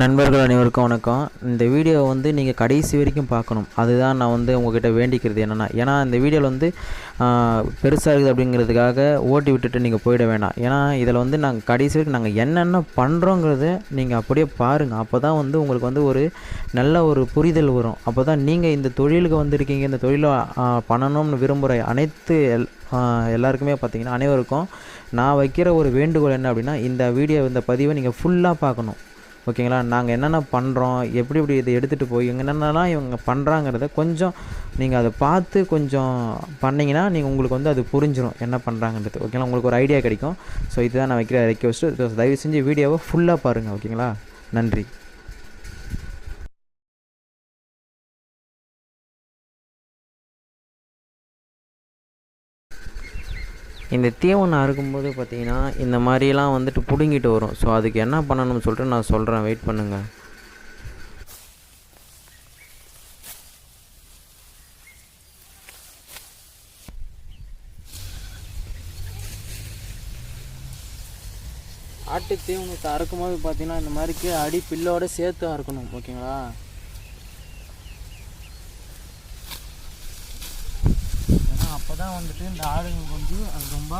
நண்பர்கள் அனைவருக்கும் வணக்கம். இந்த வீடியோ வந்து நீங்கள் கடைசி வரைக்கும் பார்க்கணும். அதுதான் நான் வந்து உங்ககிட்ட வேண்டிக்கிறது என்னென்னா ஏன்னா இந்த வீடியோவில் வந்து பெருசாக இருக்குது அப்படிங்கிறதுக்காக ஓட்டி விட்டுட்டு நீங்கள் போயிட வேணாம். ஏன்னா இதில் வந்து நாங்கள் கடைசி வரைக்கும் நாங்கள் என்னென்ன பண்ணுறோங்கிறத நீங்கள் அப்படியே பாருங்கள் அப்போ தான் வந்து உங்களுக்கு வந்து ஒரு நல்ல ஒரு புரிதல் வரும். அப்போ தான் நீங்கள் இந்த தொழிலுக்கு வந்திருக்கீங்க இந்த தொழிலை பண்ணணும்னு விரும்புகிற அனைத்து எல் எல்லாருக்குமே பார்த்தீங்கன்னா அனைவருக்கும் நான் வைக்கிற ஒரு வேண்டுகோள் என்ன அப்படின்னா இந்த வீடியோ இந்த பதிவை நீங்கள் ஃபுல்லாக பார்க்கணும். ஓகேங்களா? நாங்கள் என்னென்ன பண்ணுறோம் எப்படி எப்படி இதை எடுத்துகிட்டு போய் இவங்க என்னென்னலாம் இவங்க பண்ணுறாங்கிறத கொஞ்சம் நீங்கள் அதை பார்த்து கொஞ்சம் பண்ணிங்கன்னா நீங்கள் உங்களுக்கு வந்து அது புரிஞ்சிடும் என்ன பண்ணுறாங்கன்றது ஓகேங்களா? உங்களுக்கு ஒரு ஐடியா கிடைக்கும். ஸோ இதுதான் நான் வைக்கிற ரெக்வஸ்ட்டு தயவு செஞ்சு வீடியோவை ஃபுல்லாக பாருங்கள் ஓகேங்களா? நன்றி. இந்த தீவனம் அறுக்கும்போது பார்த்தீங்கன்னா இந்த மாதிரிலாம் வந்துட்டு பிடுங்கிட்டு வரும். ஸோ அதுக்கு என்ன பண்ணணும்னு சொல்லிட்டு நான் சொல்கிறேன் வெயிட் பண்ணுங்கள் ஆட்டு தீவனத்தை அறுக்கும்போது பார்த்தீங்கன்னா இந்த மாதிரிக்கு அடி பில்லோடு சேர்த்து அறுக்கணும். ஓகேங்களா ஏன்னா அப்போ தான் வந்துட்டு இந்த ஆடுங்களுக்கு வந்து அது ரொம்ப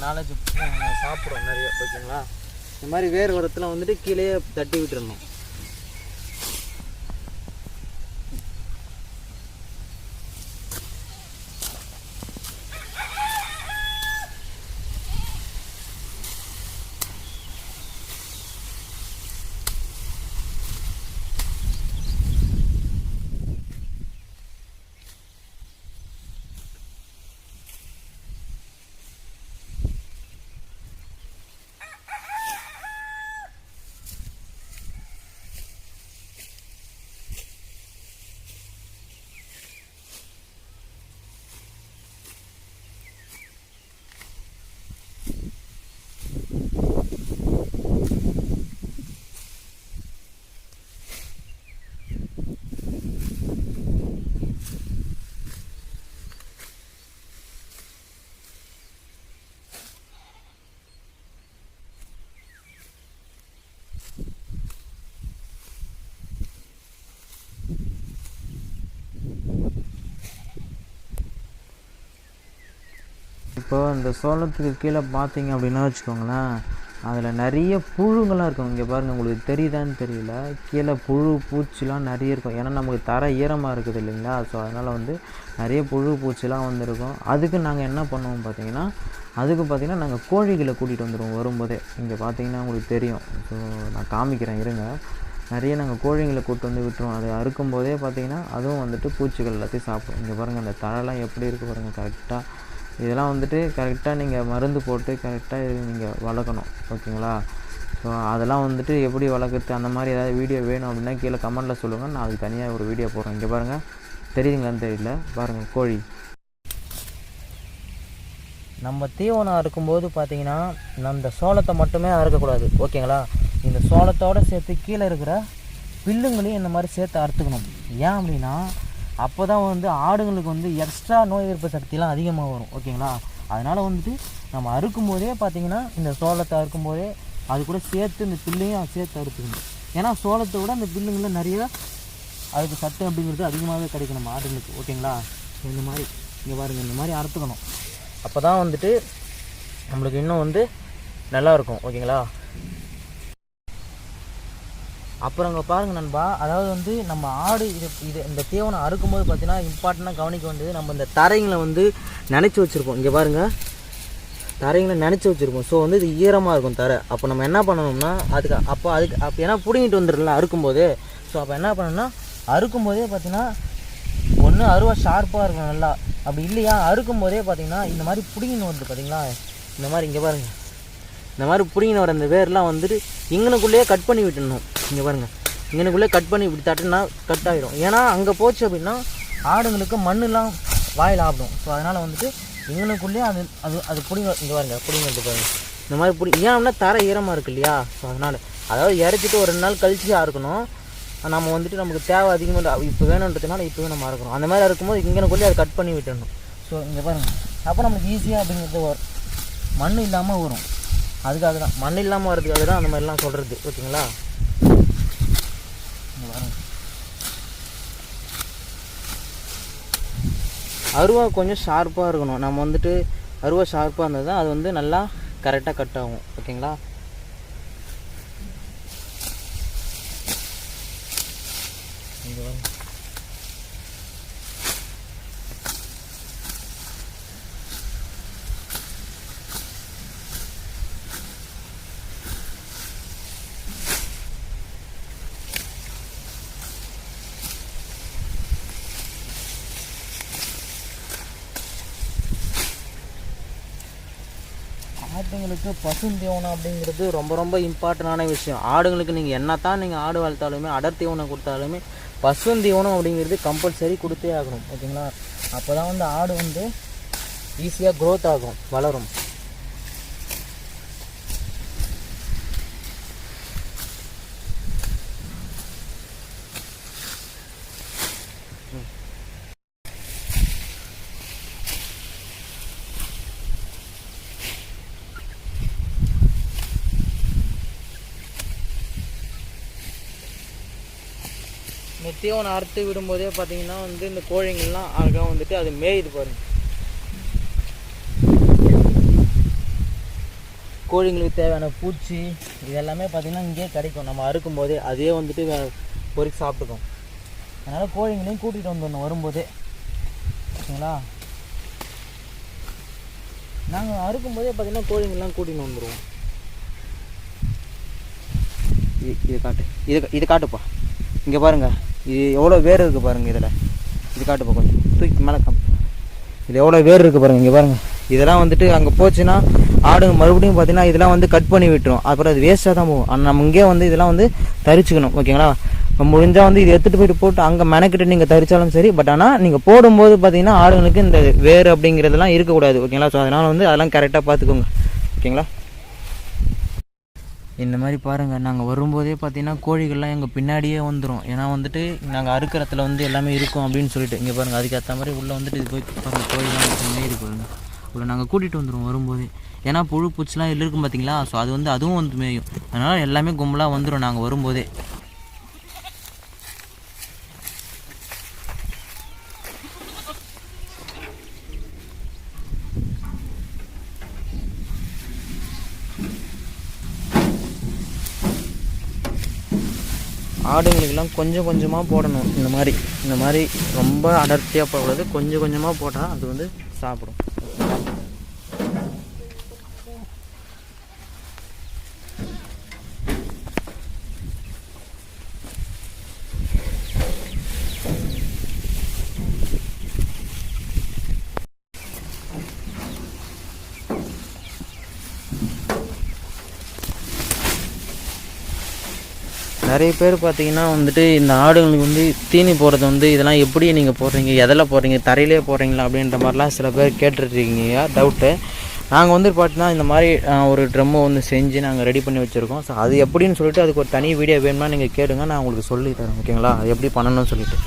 நாலேஜ் சாப்பிடும் நிறைய ஓகேங்களா இந்த மாதிரி வேர் உரத்தில் வந்துட்டு கீழே தட்டி விட்டுருணும் இப்போ இந்த சோளத்துக்கு கீழே பார்த்தீங்க அப்படின்னா வச்சுக்கோங்களேன் அதில் நிறைய புழுங்கள்லாம் இருக்கும். இங்கே பாருங்கள் உங்களுக்கு தெரியுதான்னு தெரியல. கீழே புழு பூச்சிலாம் நிறைய இருக்கும். ஏன்னா நமக்கு தர ஈரமாக இருக்குது இல்லைங்களா? ஸோ அதனால் வந்து நிறைய புழு பூச்சிலாம் வந்திருக்கும். அதுக்கு நாங்கள் என்ன பண்ணுவோம் பார்த்தீங்கன்னா அதுக்கு பார்த்தீங்கன்னா நாங்கள் கோழிகளை கூட்டிகிட்டு வந்துடுவோம் வரும்போதே. இங்கே பார்த்தீங்கன்னா உங்களுக்கு தெரியும். ஸோ நான் காமிக்கிறேன் இருங்க. நிறைய நாங்கள் கோழிங்களை கூட்டு வந்து விட்டுருவோம். அதை அறுக்கும் போதே பார்த்தீங்கன்னா அதுவும் வந்துட்டு பூச்சிகள் எல்லாத்தையும் சாப்பிடும். இங்கே பாருங்கள் அந்த தழைலாம் எப்படி இருக்குது பாருங்கள் கரெக்டாக இதெல்லாம் வந்துட்டு கரெக்டாக நீங்கள் மருந்து போட்டு கரெக்டாக இது நீங்கள் வளர்க்கணும். ஓகேங்களா? ஸோ அதெல்லாம் வந்துட்டு எப்படி வளர்க்குறது? அந்த மாதிரி ஏதாவது வீடியோ வேணும் அப்படின்னா கீழே கமெண்ட்டில் சொல்லுங்கள் நான் அதுக்கு தனியாக ஒரு வீடியோ போடுறேன். இங்கே பாருங்கள் தெரியுதுங்களான்னு தெரியல. பாருங்கள் கோழி. நம்ம தீவனம் அறுக்கும்போது பார்த்தீங்கன்னா அந்த சோளத்தை மட்டுமே அறுக்கக்கூடாது. ஓகேங்களா? இந்த சோளத்தோடு சேர்த்து கீழே இருக்கிற பில்லுங்களையும் இந்த மாதிரி சேர்த்து அறுத்துக்கணும். ஏன் அப்படின்னா அப்போ தான் வந்து ஆடுங்களுக்கு வந்து எக்ஸ்ட்ரா நோய் எதிர்ப்பு சக்திலாம் அதிகமாக வரும் ஓகேங்களா? அதனால் வந்துட்டு நம்ம அறுக்கும் போதே பார்த்தீங்கன்னா இந்த சோளத்தை அறுக்கும் போதே அது கூட சேர்த்து இந்த பில்லையும் சேர்த்து அறுத்துக்கணும். ஏன்னா சோளத்தை விட அந்த பில்லுங்கள நிறைய அதுக்கு சத்து அப்படிங்கிறது அதிகமாகவே கிடைக்கும் நம்ம ஆடுங்களுக்கு ஓகேங்களா? இந்த மாதிரி இங்கே பாருங்கள் இந்த மாதிரி அறுத்துக்கணும். அப்போ தான் வந்துட்டு நம்மளுக்கு இன்னும் வந்து நல்லாயிருக்கும் ஓகேங்களா? அப்புறம் அங்கே பாருங்கள் நண்பா அதாவது வந்து நம்ம ஆடு இது இது இந்த தீவனம் அறுக்கும்போது பார்த்தீங்கன்னா இம்பார்ட்டண்ட்டாக கவனிக்க வேண்டியது நம்ம இந்த தரைங்களை வந்து நினச்சி வச்சுருப்போம். இங்கே பாருங்கள் தரைங்களை நினச்சி வச்சுருப்போம். ஸோ வந்து இது ஈரமாக இருக்கும் தரை. அப்போ நம்ம என்ன பண்ணணும்னா அதுக்கு அப்போ அதுக்கு அப்போ ஏன்னா பிடுங்கிட்டு வந்துடல அறுக்கும்போது. ஸோ அப்போ என்ன பண்ணணும்னா அறுக்கும்போதே பார்த்தீங்கன்னா ஒன்று அருவா ஷார்ப்பாக இருக்கும் நல்லா. அப்படி இல்லையா? அறுக்கும் போதே பார்த்தீங்கன்னா இந்த மாதிரி பிடிங்கின்னு வருது பார்த்தீங்களா இந்த மாதிரி இங்கே பாருங்கள் இந்த மாதிரி பிடிங்கின வர அந்த வேர்லாம் வந்துட்டு இங்கனுக்குள்ளேயே கட் பண்ணி விட்டுடணும். இங்கே பாருங்கள் இங்கனுக்குள்ளே கட் பண்ணி இப்படி தட்டுனா கட் ஆகிடும் ஏன்னா அங்கே போச்சு அப்படின்னா ஆடுங்களுக்கு மண்ணுலாம் வாயில் ஆடும் ஸோ அதனால் வந்துட்டு இங்கனுக்குள்ளேயே அது அது அது பிடிங்க இங்கே பாருங்க பிடிங்கிறது பாருங்க. இந்த மாதிரி பிடி ஏன்னா தர ஈரமாக இருக்கு இல்லையா? ஸோ அதனால் அதாவது இறச்சிட்டு ஒரு ரெண்டு நாள் கழிச்சு அறுக்கணும் நம்ம வந்துட்டு நமக்கு தேவை அதிகமாக இப்போ வேணுன்றதுனால இப்போவே நம்ம அறுக்கணும். அந்த மாதிரி இருக்கும்போது இங்கனுக்குள்ளேயே அதை கட் பண்ணி விட்டுடணும் ஸோ இங்கே பாருங்கள் அப்போ நமக்கு ஈஸியாக அப்படிங்கிறது வரும் மண் இல்லாமல் வரும் அதுக்காக தான் மண் இல்லாமல் வரதுக்காக தான் அந்த மாதிரிலாம் சொல்கிறது ஓகேங்களா? அருவா கொஞ்சம் ஷார்ப்பாக இருக்கணும். நம்ம வந்துட்டு அருவா ஷார்ப்பாக இருந்தது தான் அது வந்து நல்லா கரெக்டாக கட் ஆகும். ஓகேங்களா? இங்கே ஆட்டுங்களுக்கு ஆடுங்களுக்கு பசுந்தீவனம் அப்படிங்கிறது ரொம்ப ரொம்ப இம்பார்ட்டண்டான விஷயம். ஆடுங்களுக்கு நீங்கள் என்ன தான் நீங்கள் ஆடு வளர்த்தாலுமே அடர் தீவனம் கொடுத்தாலுமே பசுந்தீவனம் அப்படிங்கிறது கம்பல்சரி கொடுத்தே ஆகணும் ஓகேங்களா அப்போ தான் வந்து ஆடு வந்து ஈஸியாக க்ரோத் ஆகும் வளரும். தீவனம் அறுத்து விடும்போதே பார்த்தீங்கன்னா வந்து இந்த கோழிங்கள்லாம் அழகாக வந்துட்டு அது மேயுது பாருங்க. கோழிங்களுக்கு தேவையான பூச்சி இது எல்லாமே பார்த்திங்கன்னா இங்கேயே கிடைக்கும். நம்ம அறுக்கும் போதே அதே வந்துட்டு பொறுக்கி சாப்பிட்டுக்கும். அதனால் கோழிங்களையும் கூட்டிகிட்டு வந்துடணும் வரும்போதே. ஓகேங்களா நாங்கள் அறுக்கும் போதே பார்த்தீங்கன்னா கோழிங்கள்லாம் கூட்டிகிட்டு வந்துடுவோம் இது இது காட்டு. இது இது காட்டுப்பா. இங்கே பாருங்கள் இது எவ்வளோ வேர் இருக்குது பாருங்கள் இதில். இது காட்டுப்பா கொஞ்சம். தூக்கி மேலே இது எவ்வளோ வேர் இருக்குது பாருங்கள் இங்கே பாருங்கள் இதெல்லாம் வந்துட்டு அங்கே போச்சுன்னா ஆடுங்க மறுபடியும் பார்த்தீங்கன்னா இதெல்லாம் வந்து கட் பண்ணி விட்டுரும். அப்புறம் அது வேஸ்ட்டாக தான் போகும். ஆனால் நம்ம இங்கே வந்து இதெல்லாம் வந்து தரிச்சுக்கணும் ஓகேங்களா? இப்போ முடிஞ்சால் வந்து இது எடுத்துகிட்டு போயிட்டு போட்டு அங்கே மெனக்கிட்டு நீங்கள் தரிச்சாலும் சரி பட் ஆனால் நீங்கள் போடும்போது பார்த்தீங்கன்னா ஆடுங்களுக்கு இந்த வேர் அப்படிங்கிறதெல்லாம் இருக்கக்கூடாது ஓகேங்களா? ஸோ அதனால் வந்து அதெல்லாம் கரெக்டாக பார்த்துக்கோங்க ஓகேங்களா? இந்த மாதிரி பாருங்கள் நாங்கள் வரும்போதே பார்த்தீங்கன்னா கோழிகள்லாம் எங்கள் பின்னாடியே வந்துடும் ஏன்னா வந்துட்டு நாங்கள் அறுக்கிறத்துல வந்து எல்லாமே இருக்கும் அப்படின்னு சொல்லிட்டு இங்கே பாருங்கள் அதுக்கேற்ற மாதிரி உள்ளே வந்துட்டு இது போய் பாருங்கள் கோழிலாம் இருக்குமே மேயுது பாருங்கள் உள்ள நாங்கள் கூட்டிகிட்டு வந்துடுவோம் வரும்போதே. ஏன்னா புழு பூச்சிலாம் இதில் இருக்கும் பார்த்தீங்களா ஸோ அது வந்து அதுவும் வந்து மேயும். அதனால் எல்லாமே கும்பலாக வந்துடும் நாங்கள் வரும்போதே. ஆடுங்களுக்கெல்லாம் கொஞ்சம் கொஞ்சமாக போடணும். இந்த மாதிரி இந்த மாதிரி ரொம்ப அடர்த்தியாக போடக்கூடாது. கொஞ்சம் கொஞ்சமாக போட்டால் அது வந்து சாப்பிடும். நிறைய பேர் பார்த்தீங்கன்னா வந்துட்டு இந்த ஆடுங்களுக்கு வந்து தீனி போடுறது வந்து இதெல்லாம் எப்படி நீங்கள் போடுறீங்க? எதில் போடுறீங்க? தரையிலே போடுறீங்களா? அப்படின்ற மாதிரிலாம் சில பேர் கேட்டுட்ருக்கீங்க. டவுட்டு நாங்கள் வந்து பார்த்தீங்கன்னா இந்த மாதிரி ஒரு ட்ரம்மை வந்து செஞ்சு நாங்கள் ரெடி பண்ணி வச்சுருக்கோம். ஸோ அது எப்படின்னு சொல்லிட்டு அதுக்கு ஒரு தனி வீடியோ வேணும்னா நீங்கள் கேளுங்க. நான் உங்களுக்கு சொல்லி தரேன். ஓகேங்களா? அது எப்படி பண்ணணும்னு சொல்லிட்டு.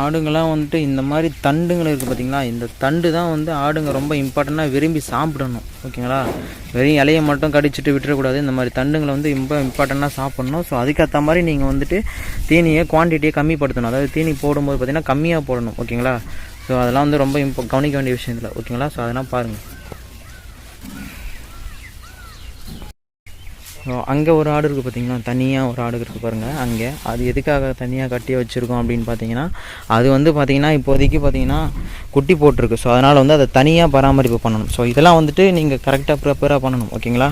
ஆடுங்கள்லாம் வந்துட்டு இந்த மாதிரி தண்டுங்கள் இருக்குது பார்த்தீங்களா? இந்த தண்டு தான் வந்து ஆடுங்க ரொம்ப இம்பார்ட்டண்ட்டாக விரும்பி சாப்பிடணும். ஓகேங்களா? வெறும் இலையை மட்டும் கடிச்சிட்டு விட்டுறக்கூடாது. இந்த மாதிரி தண்டுங்களை வந்து ரொம்ப இம்பார்ட்டண்ட்டாக சாப்பிடணும். ஸோ அதுக்கேற்ற மாதிரி நீங்கள் வந்துட்டு தீனியை குவான்டிட்டியை கம்மிப்படுத்தணும் அதாவது தீனி போடும்போது பார்த்திங்கன்னா கம்மியாக போடணும். ஓகேங்களா? ஸோ அதெல்லாம் வந்து ரொம்ப இம்ப கவனிக்க வேண்டிய விஷயம் இதில் ஓகேங்களா? ஸோ அதெல்லாம் பாருங்கள் அங்கே ஒரு ஆடு இருக்குது பார்த்தீங்களா தனியாக ஒரு ஆடு இருக்குது பாருங்கள் அங்கே. அது எதுக்காக தனியாக கட்டி வச்சுருக்கோம் அப்படின்னு பார்த்தீங்கன்னா அது வந்து பார்த்தீங்கன்னா இப்போதைக்கு பார்த்தீங்கன்னா குட்டி போட்டிருக்கு. ஸோ அதனால் வந்து அதை தனியாக பராமரிப்பு பண்ணணும். ஸோ இதெல்லாம் வந்துட்டு நீங்கள் கரெக்டாக ப்ரிப்பேராக பண்ணணும். ஓகேங்களா